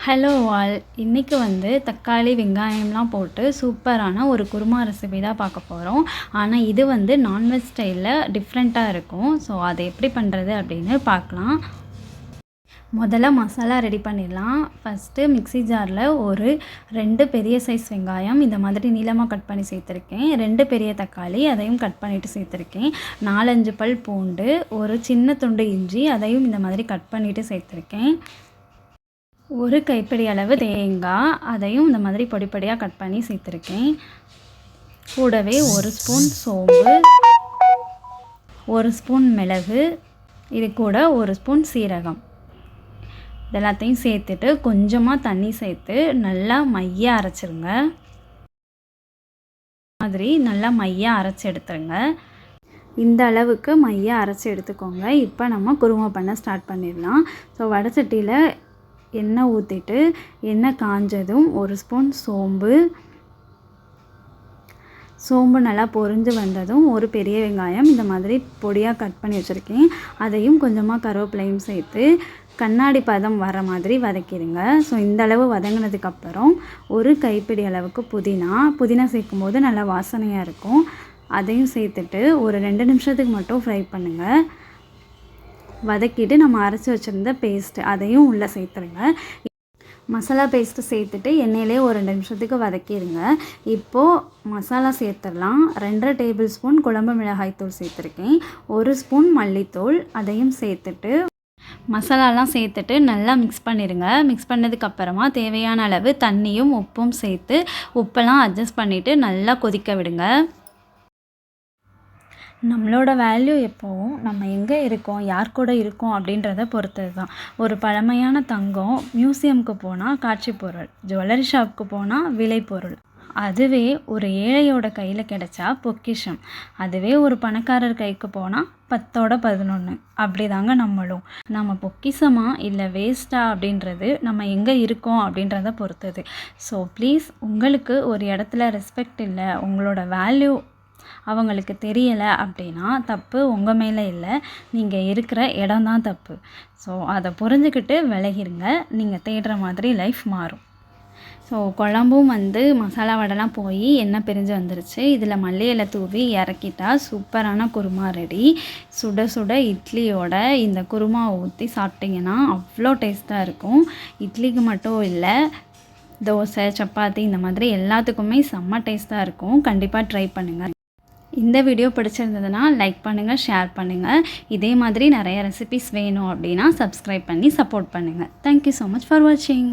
Hello all இன்றைக்கி வந்து தக்காளி வெங்காயம்லாம் போட்டு சூப்பரான ஒரு குருமா ரெசிபி தான் பார்க்க போகிறோம் ஆனால் இது வந்து நான்வெஜ் ஸ்டைலில் டிஃப்ரெண்ட்டாக இருக்கும். ஸோ அதை எப்படி பண்ணுறது அப்படின்னு பார்க்கலாம். முதல்ல மசாலா ரெடி பண்ணிடலாம். ஃபஸ்ட்டு மிக்ஸி ஜாரில் ஒரு ரெண்டு பெரிய சைஸ் வெங்காயம் இந்த மாதிரி நீளமாக கட் பண்ணி சேர்த்துருக்கேன். ரெண்டு பெரிய தக்காளி அதையும் கட் பண்ணிவிட்டு சேர்த்துருக்கேன். நாலஞ்சு பல் பூண்டு ஒரு சின்ன துண்டு இஞ்சி அதையும் இந்த மாதிரி கட் பண்ணிவிட்டு சேர்த்துருக்கேன். ஒரு கைப்பிடி அளவு தேங்காய் அதையும் இந்த மாதிரி பொடி பொடியாக கட் பண்ணி சேர்த்துருக்கேன். கூடவே ஒரு ஸ்பூன் சோம்பு ஒரு ஸ்பூன் மிளகு இது கூட ஒரு ஸ்பூன் சீரகம். இதெல்லாத்தையும் சேர்த்துட்டு கொஞ்சமாக தண்ணி சேர்த்து நல்லா மைய அரைச்சிருங்க. மாதிரி நல்லா மைய அரைச்சி எடுத்துருங்க. இந்த அளவுக்கு மைய அரைச்சி எடுத்துக்கோங்க. இப்போ நம்ம குருமா பண்ண ஸ்டார்ட் பண்ணிடலாம். ஸோ வடச்சட்டியில் எண்ணெய் ஊற்றிட்டு எண்ணெய் காஞ்சதும் ஒரு ஸ்பூன் சோம்பு. சோம்பு நல்லா பொரிஞ்சு வந்ததும் ஒரு பெரிய வெங்காயம் இந்த மாதிரி பொடியாக கட் பண்ணி வச்சுருக்கேன். அதையும் கொஞ்சமாக கருவேப்பிலையும் சேர்த்து கண்ணாடி பதம் வர மாதிரி வதக்கிடுங்க. ஸோ இந்த அளவு வதங்கினதுக்கப்புறம் ஒரு கைப்பிடி அளவுக்கு புதினா. புதினா சேர்க்கும் போது நல்லா வாசனையாக இருக்கும். அதையும் சேர்த்துட்டு ஒரு ரெண்டு நிமிஷத்துக்கு மட்டும் ஃப்ரை பண்ணுங்கள் வதக்கிட்டு நம்ம அரைச்சி வச்சுருந்த பேஸ்ட்டு அதையும் உள்ளே சேர்த்துருங்க. மசாலா பேஸ்ட்டு சேர்த்துட்டு எண்ணெயிலே ஒரு ரெண்டு நிமிஷத்துக்கு வதக்கிடுங்க இப்போது மசாலா சேர்த்துடலாம். ரெண்டரை டேபிள் ஸ்பூன் குழம்பு மிளகாய் தூள் சேர்த்துருக்கேன். ஒரு ஸ்பூன் மல்லித்தூள் அதையும் சேர்த்துட்டு மசாலாலாம் சேர்த்துட்டு நல்லா மிக்ஸ் பண்ணிடுங்க மிக்ஸ் பண்ணதுக்கப்புறமா தேவையான அளவு தண்ணியும் உப்பும் சேர்த்து உப்பெல்லாம் அட்ஜஸ்ட் பண்ணிவிட்டு நல்லா கொதிக்க விடுங்க. நம்மளோட வேல்யூ எப்போவும் நம்ம எங்கே இருக்கோம் யார் கூட இருக்கோம் அப்படின்றத பொறுத்தது தான் ஒரு பழமையான தங்கம் மியூசியமுக்கு போனால் காட்சி பொருள் ஜுவல்லரி ஷாப்புக்கு போனால் விலை பொருள். அதுவே ஒரு ஏழையோட கையில் கிடச்சா பொக்கிஷம். அதுவே ஒரு பணக்காரர் கைக்கு போனால் பத்தோட பதினொன்று அப்படி தாங்க நம்மளும். நம்ம பொக்கிஷமா இல்லை வேஸ்ட்டாக அப்படின்றது நம்ம எங்கே இருக்கோம் அப்படின்றத பொறுத்தது. ஸோ ப்ளீஸ் உங்களுக்கு ஒரு இடத்துல ரெஸ்பெக்ட் இல்லை உங்களோட வேல்யூ அவங்களுக்கு தெரியலை அப்படின்னா தப்பு உங்கள் மேலே இல்லை. நீங்கள் இருக்கிற இடம் தான் தப்பு. ஸோ அதை புரிஞ்சுக்கிட்டு விலகிருங்க. நீங்கள் தேடுற மாதிரி லைஃப் மாறும். ஸோ குழம்பும் வந்து மசாலா வடைலாம் போய் எண்ணெய் பிரிஞ்சு வந்துருச்சு. இதில் மல்லி தூவி இறக்கிட்டா சூப்பரான குருமா ரெடி சுட சுட இட்லியோட இந்த குருமா ஊற்றி சாப்பிட்டிங்கன்னா அவ்வளோ டேஸ்ட்டாக இருக்கும். இட்லிக்கு மட்டும் இல்லை தோசை சப்பாத்தி இந்த மாதிரி எல்லாத்துக்குமே செம்ம டேஸ்ட்டாக இருக்கும். கண்டிப்பாக ட்ரை பண்ணுங்கள் இந்த வீடியோ பிடிச்சிருந்ததுன்னா லைக் பண்ணுங்கள் ஷேர் பண்ணுங்கள் இதே மாதிரி நிறைய ரெசிபிஸ் வேணும் அப்படின்னா சப்ஸ்கிரைப் பண்ணி சப்போர்ட் பண்ணுங்கள் தேங்க்யூ ஸோ மச் ஃபார் வாட்சிங்